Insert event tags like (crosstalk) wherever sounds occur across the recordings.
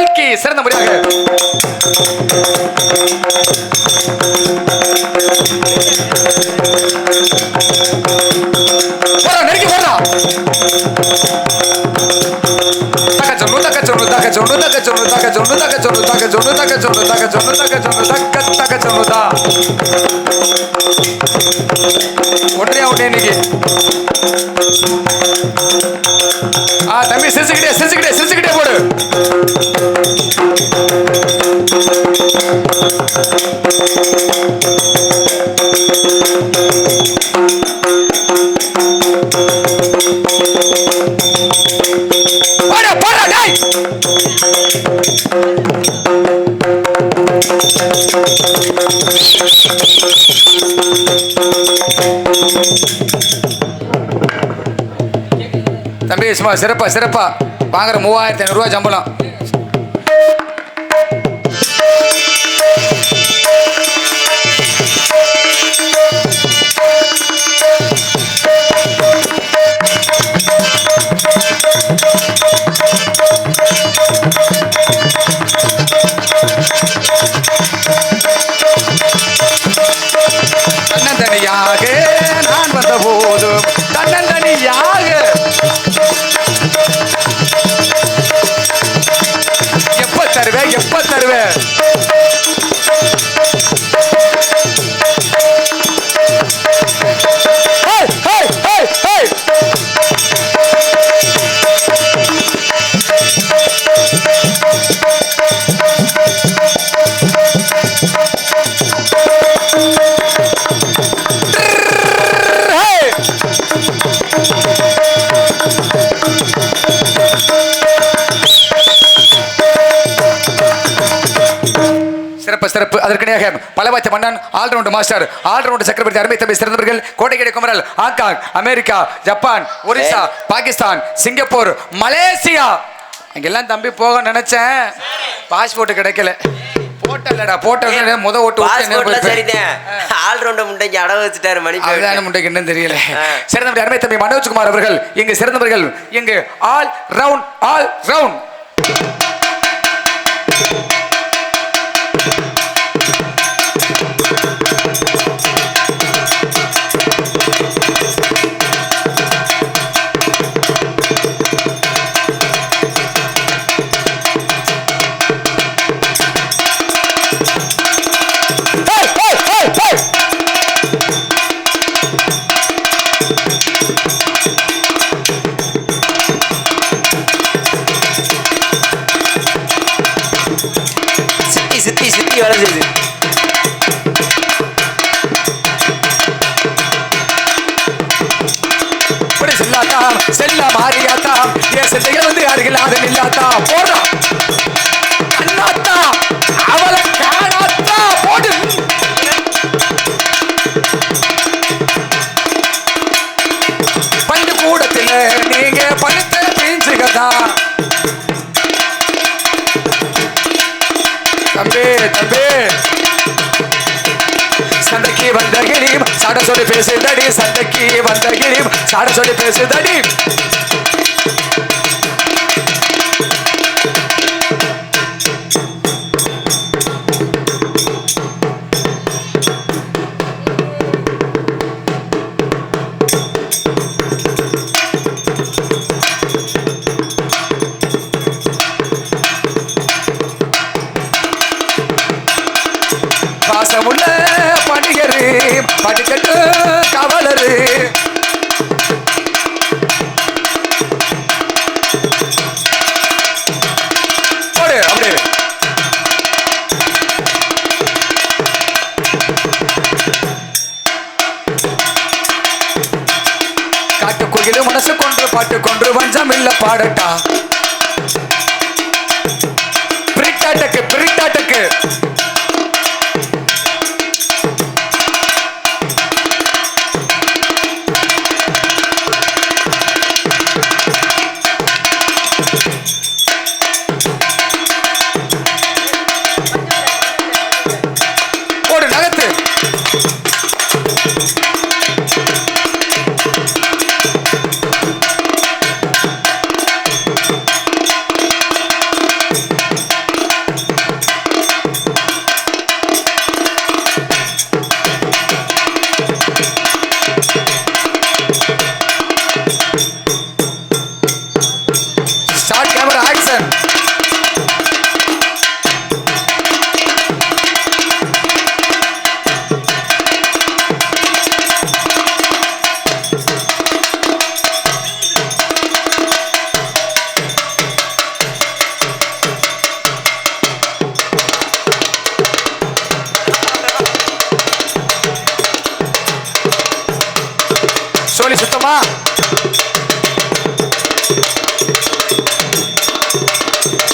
வாழ்க்கை சிறந்த முறையாக ஒன்றையா ஒன்றே இன்னைக்கு தம்பி சிரிச்சுக்கிட்டே சிரிச்சுக்கிட்டே சிரிச்சுக்கிட்டே போடு Thank you. சும்மா சிறப்பா சிறப்பா. வாங்குற மூவாயிரத்தி ஐநூறுரூவா சம்பளம் அதற்கிணையாக பலவாச்ச மன்னன் ஆல்ரவுண்ட் மாஸ்டர் ஆல்ரவுண்ட் சக்கரவர்த்தி அருமை தம்பி சிறந்தவர்கள் கோட்டைக்கடை குமரல் Hong Kong America Japan Orissa Pakistan Singapore Malaysia. அங்கெல்லாம் தம்பி போக நினைச்சேன். பாஸ்போர்ட் கிடைக்கல. போட்டலடா போட்டல முத ஓட்டு பாஸ்போர்ட்ல சரிதான். முட்டைக்கு அடவு வச்சுட்டாரு மணி அதுதான் தெரியல. சிறந்த அருமை தம்பி மனோஜ்குமார் அவர்கள் இங்கு சிறந்தவர்கள் இங்கு ஆல் ரவுண்ட் ஆல் ரவுண்ட் சாட சொல்லி பேசுதடி சண்டைக்கு வந்த கிரீம் சாட சொல்லி பேசுதடி. பாட்டு கொன்று வஞ்சம் இல்ல பாடட்டா. பிரிட்டாட்டக்கு பிரிட்டாட்டக்கு. சோழி சுத்தமா?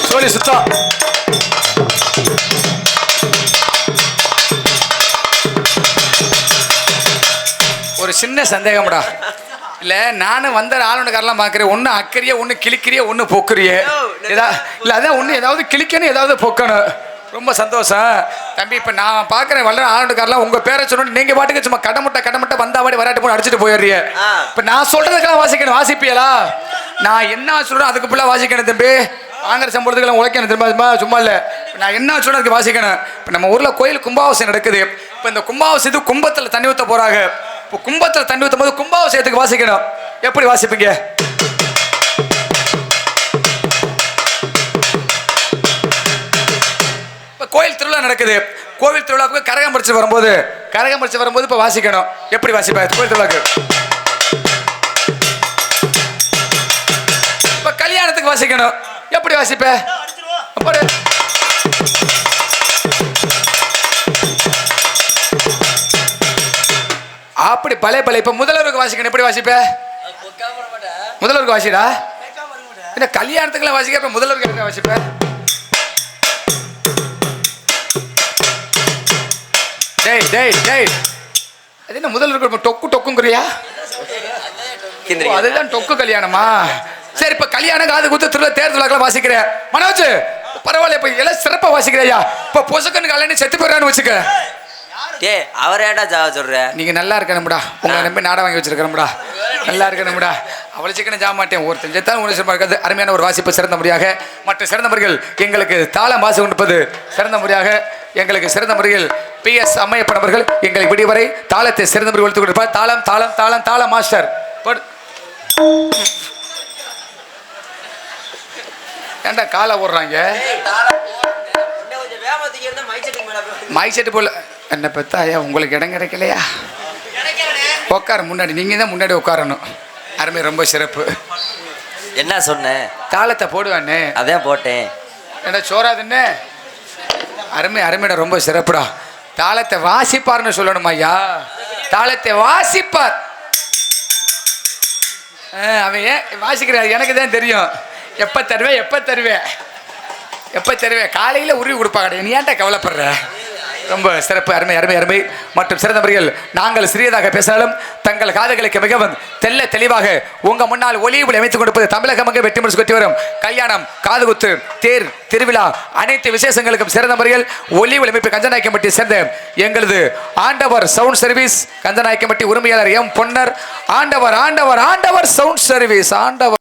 சோழி சுத்தம். ஒரு சின்ன சந்தேகம்டா. இல்ல நானும் வந்த ஆளுநர்காரெல்லாம் பார்க்குறேன். ஒன்று அக்கறிய ஒன்று கிளிக்கிறிய ஒன்று பொக்குறிய. ஏதா இல்லை அதான் ஒன்று ஏதாவது கிளிக்கணும் ஏதாவது பொக்கணும். ரொம்ப சந்தோஷம். தம்பி இப்போ நான் பார்க்குறேன் வல்ல ஆளுநர்காரெல்லாம் உங்கள் பேரை சொன்னோன்னு நீங்கள் பாட்டுக்கு சும்மா கடமுட்டை கடமுட்டை வந்தாவாடி வராட்டி போய் அடிச்சுட்டு போயிடுறிய. இப்போ நான் சொல்கிறதுக்கெல்லாம் வாசிக்கணும். வாசிப்பியலா நான் என்ன சொல்கிறேன் அதுக்கு ஃபுல்லாக வாசிக்கணும் தம்பி. வாங்குற சம்பளத்துக்கெல்லாம் உழைக்கணும் திரும்ப சும்மா சும்மா இல்லை. நான் என்ன சொல்றேன் அதுக்கு வாசிக்கணும். இப்போ நம்ம ஊரில் கோயில் கும்பாபிஷேகம் நடக்குது. இப்போ இந்த கும்பாபிஷேகத்துக்கு கும்பத்தில் தண்ணி ஊற்ற போகிறாங்க இப்போ கும்பத்தில் தண்ணி ஊற்றும் போது கும்பாபிஷேகத்துக்கு வாசிக்கணும். எப்படி வாசிப்பீங்க? கோயில் திருவிழா நடக்குது. கோவில் திருவிழாவுக்கு கரகம் பறிச்சு வரும்போது கரகம் பறிச்சு வரும்போது இப்போ வாசிக்கணும். எப்படி வாசிப்பேன் கோயில் திருவிழாக்கு இப்போ கல்யாணத்துக்கு வாசிக்கணும். எப்படி வாசிப்ப? பாரு. அப்படி பழைய பழைய இப்ப முதல்வருக்கு வாசிக்கணும். எப்படி வாசிப்ப? முதல்வருக்கு வாசிடா. என்ன கல்யாணத்துக்குலாம் வாசிக்க இப்ப முதல்வருக்கு எப்படி டேய் டேய் டேய். அது என்ன முதல்வருக்கு இப்ப டொக்கு டொக்குங்கிறியா. அதுதான் டொக்கு கல்யாணமா? சரி இப்ப கல்யாணம் காது குத்து திருவிழா தேர் திருவிழாக்கெல்லாம் வாசிக்கிறேன் மனோஜ் பரவாயில்ல இப்ப எல்லாம் சிறப்பா வாசிக்கிறியா? இப்ப பொசுக்கன்னு கல்யாணம் செத்து போயிடறான்னு வச்சுக்க. டேய் அவர் ஏன்டா ஜாவ சொல்ற? நீங்க நல்லா இருக்கணும்டா. உங்களை நம்பி நாடா வாங்கி வச்சிருக்கிறோம்டா நல்லா இருக்கணும்டா. அவளை சிக்கன ஜாம மாட்டேன். ஒருத்தன் சிறப்பாக இருக்காது. அருமையான ஒரு வாசிப்பு சிறந்த முறையாக மற்ற சிறந்தவர்கள் எங்களுக்கு தாளம் வாசி கொடுப்பது சிறந்த முறையாக எங்களுக்கு சிறந்த முறையில் பி எஸ் அம்மையப்பன் அவர்கள் எங்களுக்கு விடிவரை தாளத்தை சிறந்த முறையில் ஒழித்து கொடுப்பார் தாளம் தாளம் தாளம் தாளம் மாஸ்டர். ஏன்டா காலை ஓடுறாங்க மைக் செட்டு போல என்ன பெத்தா ஐயா உங்களுக்கு இடம் கிடைக்கலையா? உட்கார முன்னாடி. நீங்கள் தான் முன்னாடி உட்காரணும். அருமை ரொம்ப சிறப்பு. என்ன சொன்னேன் தாளத்தை போடுவானே. அதான் போட்டேன். என்ன சோறாதுன்னு? அருமை அருமைடா ரொம்ப சிறப்புடா. தாளத்தை வாசிப்பார்னு சொல்லணும் ஐயா? தாளத்தை வாசிப்பார். அவன் ஏன் வாசிக்கிறார்? எனக்கு தான் தெரியும். எப்போ தருவேன் எப்போ தருவேன் எப்போ தருவேன் காலையில் உருவி கொடுப்பாங்க நீ ஏன்டா கவலைப்படுற? ரொம்ப சிறப்பு அருமை அருமை அருமை. மற்றும் சிறந்தவர்கள் நாங்கள் சிறியதாக பேசினாலும் தங்கள் காதுகளுக்கு மிகவும் தெல்ல தெளிவாக உங்க முன்னால் ஒளியுடன் அமைத்துக் கொடுப்பது அங்கே வெற்றி முடிச்சு கொட்டி வரும் கல்யாணம் காதுகுத்து தேர் திருவிழா அனைத்து விசேஷங்களுக்கும் சிறந்த முறையில் ஒளி ஒளிமைப்பு கஞ்சநாயக்கம்பட்டி சேர்ந்த எங்களது ஆண்டவர் சவுண்ட் சர்வீஸ் கஞ்சநாயக்கம்பட்டி உரிமையாளர் எம் பொன்னர். ஆண்டவர் ஆண்டவர் ஆண்டவர் சவுண்ட் சர்வீஸ் ஆண்டவர்.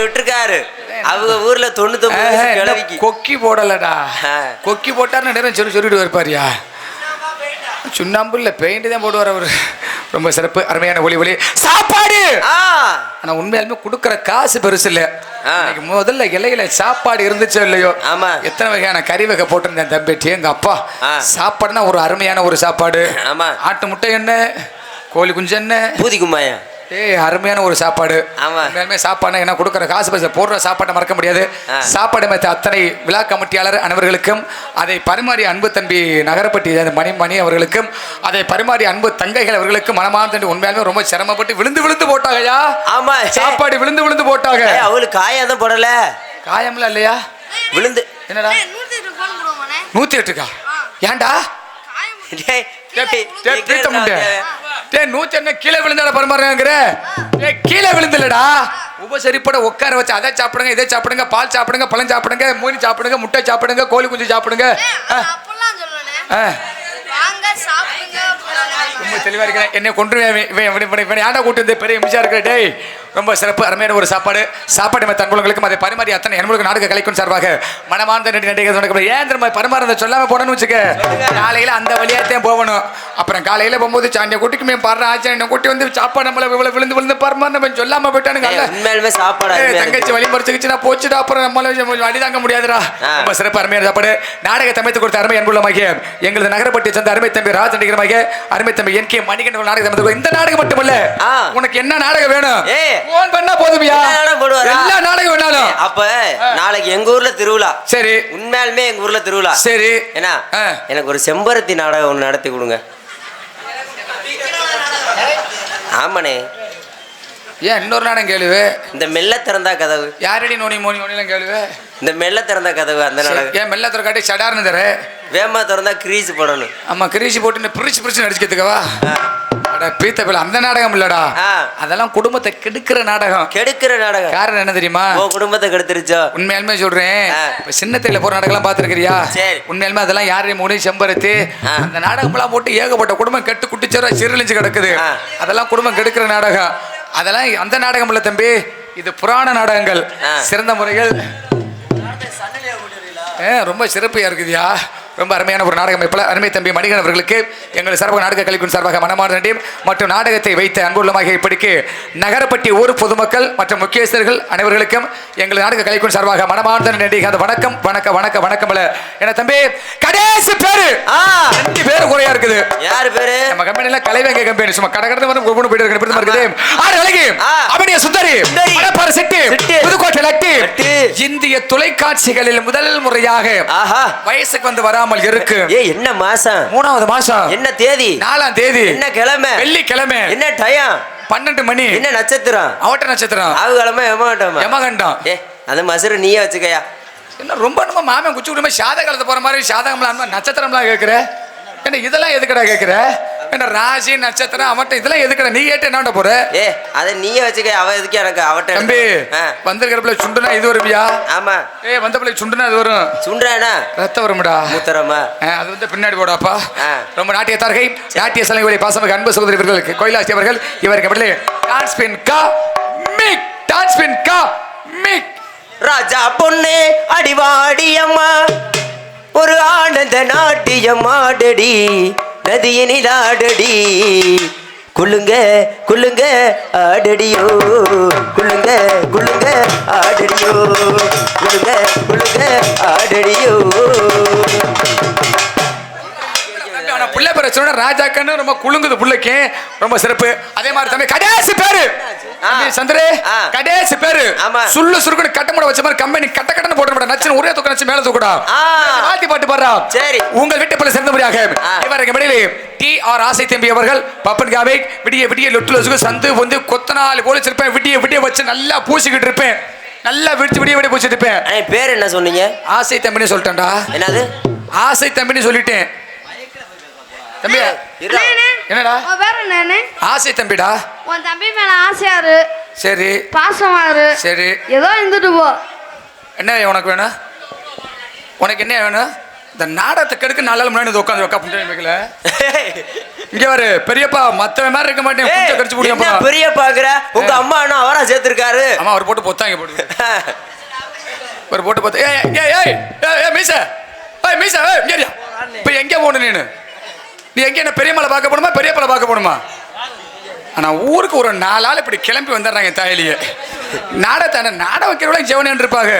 விட்டுருக்காரு. அவங்க ஊர்ல கிழவிக்கு. கொக்கி போடலடா. கொக்கி போட்டாருன்னு நேரம் சொல்லி சொல்லிட்டு வருப்பாரியா? சுண்ணாம்பு இல்லை பெயிண்ட் தான் போடுவார் அவர். ரொம்ப சிறப்பு அருமையான ஒளி ஒளி. சாப்பாடு! ஆ. ஆனா உண்மையாலுமே கொடுக்குற காசு பெருசு இல்ல. முதல்ல இலையில சாப்பாடு இருந்துச்சோ இல்லையோ? ஆமா. எத்தனை வகையான கறி வகை போட்டிருந்தேன் தம்பிட்டி எங்க அப்பா. சாப்பாடுனா ஒரு அருமையான ஒரு சாப்பாடு. ஆமா. ஆட்டு முட்டை என்ன கோழி குஞ்சு என்ன பூதி கும்மாயா ஏய் அருமையான ஒரு சாப்பாடு. ஆமா. உண்மையாலுமே சாப்பாடு என்ன கொடுக்குற? காசு பைசா போடுற சாப்பாட்டை மறக்க முடியாது. சாப்பாடு மத்த அத்தனை விழா கமிட்டியாளர் அனைவர்களுக்கும் அதை பரிமாறிய அன்பு தம்பி நகரப்பட்டி அந்த மணி மணி அவர்களுக்கும் அதை பரிமாறிய அன்பு தங்கைகள் அவர்களுக்கும் மனமார்ந்து உண்மையாலுமே ரொம்ப சிரமப்பட்டு விழுந்து விழுந்து போட்டாங்கய்யா ஆமா. சாப்பாடு விழுந்து விழுந்து போட்டாங்க. ஏய், அவளுக்கு காயம் தான் போடல. காயம்லாம் இல்லையா? விழுந்து. என்னடா? நூத்தி எட்டுக்கா? ஏன்டா? டேய் நூத்தி என்ன கீழே விழுந்தாட பரமாறுங்கிற டேய் கீழே விழுந்துலடா உபசரிப்பட உட்கார வச்சு அதை சாப்பிடுங்க இதை சாப்பிடுங்க பால் சாப்பிடுங்க பழம் சாப்பிடுங்க மூணி சாப்பிடுங்க முட்டை சாப்பிடுங்க கோழி குஞ்சு சாப்பிடுங்க. ரொம்ப தெளிவா இருக்கிறேன் என்னை கொண்டு ஆண்டா கூட்டு வந்து பெரிய மிஷா இருக்கிற டேய் ரொம்ப சிறப்பு அருமையான ஒரு சாப்பாடு. சாப்பாடு மத்த அன்புகளுக்கும் அதை பரிமாறி அத்தனை எண்பதுக்கு நாடக கலைக்கும் சார்பாக மனமார்ந்த நன்றி நன்றிகள் வணக்கம் ஏன் திரும்ப பரிமாறத சொல்லாம போனோம்னு வச்சுக்க. காலையில அந்த வழியாத்தான் போகணும். அப்புறம் காலையில போகும்போது சாண்டிய குட்டிக்கு மேம் பாடுற ஆச்சாரிய குட்டி வந்து சாப்பாடு நம்மள இவ்வளவு விழுந்து விழுந்து பரிமாறின சொல்லாம போயிட்டானுங்க. ஏய், உண்மையாலுமே சாப்பாடு தங்கச்சி வழி மறைச்சுக்கிச்சுன்னா போச்சுடா அப்புறம் நம்மளால கொஞ்சம் அடி தாங்க முடியாதுடா. ரொம்ப சிறப்பு அருமையான சாப்பாடு. நாடக அமைத்து கொடுத்த அருமை அன்புள்ளமாகிய எங்களது நகரப்பட்டி சேர்ந்த அருமை தம்பி ராஜ் நடிகரமாக அருமை தம்பி என் கே மணிகண்டன் நாடக கொடுத்த- இந்த நாடகம் மட்டுமல்ல. ஆ. உனக்கு என்ன நாடகம் வேணும். போன் பண்ணா போதுமியா? எல்லா நாடகம் வேணாலும். அப்ப நாளைக்கு எங்க ஊர்ல திருவிழா. சரி. உண்மையாலுமே எங்க ஊர்ல திருவிழா. சரி. என்ன. எனக்கு ஒரு செம்பருத்தி நாடகம் ஒன்று நடத்தி கொடுங்க. ஏன் ஆமாண்ணே இன்னொரு நாடகம் கேளுவு? இந்த மெல்ல திறந்தா கதவு. யாரடி நோனி மோனி நோனிலாம் கேளுவு? இந்த மெல்ல திறந்தா கதவு அந்த நாடகம். ஏன் மெல்ல காட்டி சடார்னு தர? வேமா திறந்தா கிரீஸ் போடணும். ஆமா கிரீசி போட்டு பிரிச்சு பிரிச்சு நடிச்சுக்கிறதுக்கவா பீத்த பிள்ளை அந்த நாடகம் இல்லடா. அதெல்லாம் குடும்பத்தை கெடுக்கிற நாடகம். கெடுக்கிற நாடகம். காரணம் என்ன தெரியுமா? குடும்பத்தை கெடுத்துருச்சோ? உண்மையாலுமே சொல்றேன். சின்னத்தில போற நாடகம்லாம் பாத்துருக்கிறியா. உண்மையாலுமே அதெல்லாம் யாரையும் மூணு செம்பருத்தி. அந்த நாடகம்லாம் போட்டு ஏகப்பட்ட குடும்பம் கெட்டு குட்டிச்சோரா சிறுலிஞ்சு கிடக்குது. அதெல்லாம் குடும்பம் கெடுக்கிற நாடகம். அதெல்லாம் அந்த நாடகம் இல்ல தம்பி. இது புராண நாடகங்கள். சிறந்த முறைகள். ரொம்ப சிறப்பியா இருக்குதுயா? ரொம்ப அருமையான ஒரு நாடகம் இப்ப அருமை தம்பி மணிகன் அவர்களுக்கு எங்கள் சார்பாக நாடக கலைக்கும் சார்பாக மனமார்ந்த நன்றியும். மற்றும் நாடகத்தை வைத்த அன்புள்ளமாக இப்படிக்கு நகரப்பட்டி ஊர் பொதுமக்கள் மற்றும் முக்கியஸ்தர்கள் அனைவர்களுக்கும் எங்கள் நாடக கலைக்கும் சார்பாக மனமார்ந்த நன்றி. அந்த வணக்கம் வணக்கம் வணக்கம் வணக்கம் என்ன தம்பி கடைசி பேரு. ரெண்டு பேரு குறையா இருக்குது. யாரு பேரு? நம்ம கம்பெனில கலைவங்க கம்பெனி சும்மா கடை கடந்து வந்து ஒவ்வொன்று போயிட்டு இருக்கு இருக்குது. ஆறு விலகி ஆ. அவனிய சுந்தரி சிட்டு. புதுக்கோட்டை லட்டு. இந்திய தொலைக்காட்சிகளில் முதல் முறையாக ஆஹா. வயசுக்கு வந்து வராமல் இருக்கு. ஏ என்ன மாசம்? மூணாவது மாசம். என்ன தேதி? நாலாம் தேதி. என்ன கிழமை? வெள்ளிக்கிழமை. என்ன டயம் பன்னெண்டு மணி. என்ன நட்சத்திரம்? அவட்ட நட்சத்திரம். ஆவு கிழமை எமகட்டமா யமகண்டம். ஏ அந்த மசுரை நீயே வச்சுக்கயா. என்ன ரொம்ப நம்ம மாமன் குச்சி விடுமா சாத காலத்து போற மாதிரி சாதகம்லாம் நட்சத்திரம்லாம் கேட்குற என்ன இதெல்லாம் எதுக்கடா கேட்குற என்ன ராசி நட்சத்திரம் அவட்ட இதெல்லாம் எதுக்கடா? நீ கேட்டு என்ன போற? ஏ அதை நீயே வச்சுக்க அவ எதுக்கு எனக்கு அவட்ட தம்பி ஆ, வந்திருக்கிறப்பல சுண்டுனா இது வருவியா ஆமா. ஏய் வந்த பிள்ளை சுண்டுனா இது வரும். சுண்டானா ரத்தம் வரும்டா. மூத்தரமா? அது வந்து பின்னாடி போடாப்பா. ரொம்ப நாட்டிய தார்கை நாட்டிய சலங்குடைய பாசமிகு அன்பு சகோதரி இவர்களுக்கு கோயிலாசி அவர்கள் இவருக்கு அப்படியே டான்ஸ் பின் கா மிக் டான்ஸ் பின் கா மிக் ராஜா பொண்ணு அடிவாடியம்மா. ஒரு ஆனந்த நாட்டியம் ஆடடி. நதியினில் ஆடடி குள்ளுங்க குள்ளுங்க ஆடடியோ. குள்ளுங்க குள்ளுங்க ஆடடியோ. குள்ளுங்க குள்ளுங்க ஆடடியோ. சொன்ன ராஜாக்கன்னு ரொம்ப குலுங்குது புள்ளைக்கு. ரொம்ப சிறப்பு. அதே மாதிரி தம்பி கடைசி பேரு. சந்திரு. கடைசி பேரு. சுள்ளு சுருக்குன்னு கட்டமுட வச்ச மாதிரி கம்பெனி கட்ட கட்டன்னு போட்டு நச்சு ஒரே தூக்க நச்சு மேல தூக்குடா. வாழ்த்தி பாட்டு பாடுறா. சரி. உங்கள் வீட்டு பல சிறந்தபடியாக. இவருக்கு இடையிலே டி ஆர் ஆசை தம்பி அவர்கள் பப்பன் காவை விடிய விடிய லொட்டு லொசுக்கு சந்து வந்து கொத்தனாலு போல வச்சிருப்பேன். விடிய விடிய வச்சு நல்லா பூசிக்கிட்டு இருப்பேன். நல்லா விடிச்சு விடிய விடிய பூசிட்டு இருப்பேன். பேர் என்ன சொன்னீங்க? ஆசை தம்பின்னு சொல்லிட்டேன்டா. என்னது? ஆசை தம்பின்னு சொல்லிட்டேன். தம்பி என்னடா? பேர் என்னண்ணே? ஆசை தம்பிடா. உன் தம்பி மேல ஆசையாரு சரி. பாசமாரு சரி. ஏதோ இருந்துட்டு போ. என்ன உனக்கு வேணும்? உனக்கு என்ன வேணும்? இந்த நாடகத்தை கெடுக்க நாளால் முன்னாடி உட்காந்து உட்கா புண்டை வைக்கல இங்க வரு பெரியப்பா மத்தவன் மாதிரி இருக்க மாட்டேன் கடிச்சு முடியும் பெரிய பாக்குற உங்க அம்மா அண்ணா அவரா சேர்த்திருக்காரு? ஆமா அவர் போட்டு பொத்தாங்க (laughs) போட்டு ஒரு போட்டு பொத்து ஏய் ஏய் ஏய் ஏய் மீச. ஏய் மீச ஏய் இங்க. இப்ப எங்க போகணும் நீனு? நீ எங்க என்ன பெரிய மலை பார்க்க போணுமா பெரிய மலை பார்க்க போணுமா ஆனா ஊருக்கு ஒரு நாலு ஆள் இப்படி கிளம்பி வந்துடுறாங்க தாயிலேயே. நாடகத்தை நாடகம் வைக்கிறவங்க ஜெவனன் இருப்பாங்க.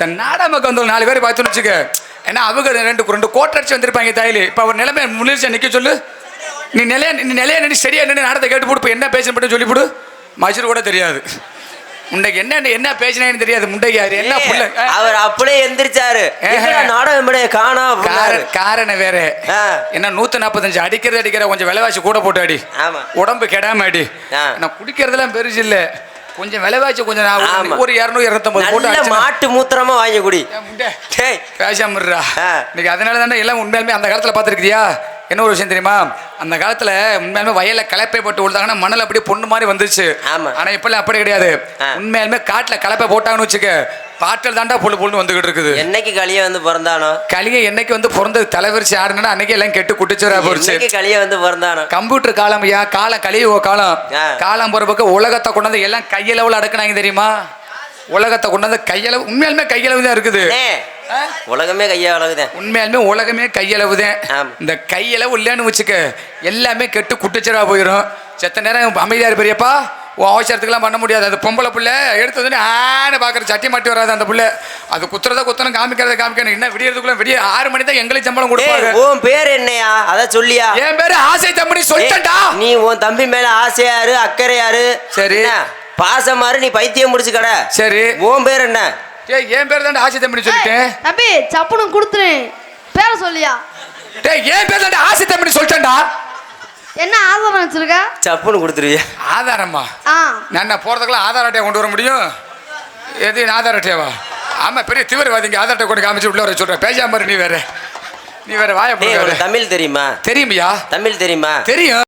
தன் நாடகம் பக்கம் வந்து நாலு பேர் பார்த்துன்னு வச்சுக்க. ஏன்னா அவங்க ரெண்டு ரெண்டு கோட்டடிச்சு வந்திருப்பாங்க தாயிலே. இப்போ அவர் நிலைமை முன்னிச்சு நிக்க சொல்லு? நீ நிலைய நீ நிலைய நின்று சரியா நின்று நாடகத்தை கேட்டு போட்டு இப்போ என்ன பேசணும் மட்டும் சொல்லிவிடு மஜூர் கூட தெரியாது. முண்டைக்கு என்ன என்ன பேசினேன்னு தெரியாது முண்டைக்கு யாரு என்ன புள்ள. அவர் அப்படியே எந்திரிச்சாரு. நாடகம் காணா காரணம் வேற. என்ன நூத்தி நாற்பத்தஞ்சு அடிக்கிறது அடிக்கிற கொஞ்சம் விலைவாசி கூட போட்டு அடி. உடம்பு கெடாம அடி. நான் குடிக்கிறதெல்லாம் பெருசு இல்ல. கொஞ்சம் விலைவாசி கொஞ்சம் நான் ஒரு- இரநூறு இரநூத்தம்பது போட்டு மாட்டு மூத்திரமா வாங்கி குடி. பேசாம. இன்னைக்கு அதனால தானே எல்லாம் உண்மையாலுமே அந்த காலத்துல பார்த்துருக்கியா என்ன ஒரு விஷயம் தெரியுமா? அந்த காலத்துல உண்மையாலுமே வயல்ல கலப்பை போட்டு விழுந்தாங்கன்னா மணல் அப்படியே பொண்ணு மாதிரி வந்துருச்சு. ஆமா. ஆனா இப்பெல்லாம் அப்படி கிடையாது. உண்மையாலுமே காட்டுல கலப்பை போட்டாங்கன்னு வச்சுக்க பாட்டில் தாண்டா பொண்ணு பொண்ணு வந்துகிட்டு இருக்குது. என்னைக்கு களிய வந்து பிறந்தானோ? கலிகை என்னைக்கு வந்து பிறந்தது தலைவரிச்சு ஆடுனா அன்னைக்கு எல்லாம் கெட்டு குட்டிச்சுரா போச்சு களிய வந்து பிறந்தானோ? கம்ப்யூட்டர் காலம் ஐயா காலம் கலியுக காலம். காலம் போற பக்கம் உலகத்தை கொண்டாந்து எல்லாம் கையளவுல அடக்குனாங்க தெரியுமா? உலகத்தை கொண்டாந்து கையளவு உண்மையாலுமே கையளவு தான் இருக்குது? உலகமே கையா உலகுதேன் உண்மையாலுமே உலகமே கையளவு தான் ஆமா. இந்த கையளவு இல்லைன்னு வச்சுக்க எல்லாமே கெட்டு குட்டிச்சரா போயிடும் செத்த நேரம் அமைதியா பெரியப்பா. உன் அவசரத்துக்குலாம் பண்ண முடியாது. அது பொம்பளை புள்ள எடுத்து வந்து ஆன்னு பார்க்குற சட்டி மாட்டி வராது அந்த புள்ள. அது குத்துறத குத்தணும் காமிக்கிறத காமிக்கணும். என்ன விடியறதுக்குள்ள விடிய ஆறு மணி தான் எங்களுக்கு சம்பளம் கொடுப்பாங்க. உன் பேர் என்னையா? அத சொல்லியா? என் பேரு ஆசை தம்பி ஏய், சொல்லிட்டேன்டா. நீ உன் தம்பி மேல ஆசையாரு அக்கறையாரு சரி. பாசமாரு நீ பைத்தியம் முடிச்சு கடை. சரி. உன் பேர் என்ன? ஏய் என் பேர் தான் ஆசை தம்பி சொல்லிட்டேன். தம்பி சப்புனு கொடுத்துரு. பேர சொல்லியா? டேய் என் பேர் தான் ஆசை தம்பி சொல்லிட்டேன்டா. என்ன ஆதாரம் வச்சிருக்க? சப்புன்னு கொடுத்துருவியா ஆதாரம்மா ஆ. நான் என்ன போறதுக்கெல்லாம் ஆதார் அட்டையை கொண்டு வர முடியும்? எது ஆதார் அட்டையாவா? ஆமா பெரிய தீவிரவாதிங்க ஆதார் அட்டை கொண்டு காமிச்சு உள்ள வர சொல்றேன் பேசாம இரு நீ வேற. நீ வேற வாய டேய் தமிழ் தெரியுமா? தெரியுமியா? தமிழ் தெரியுமா? தெரியும்.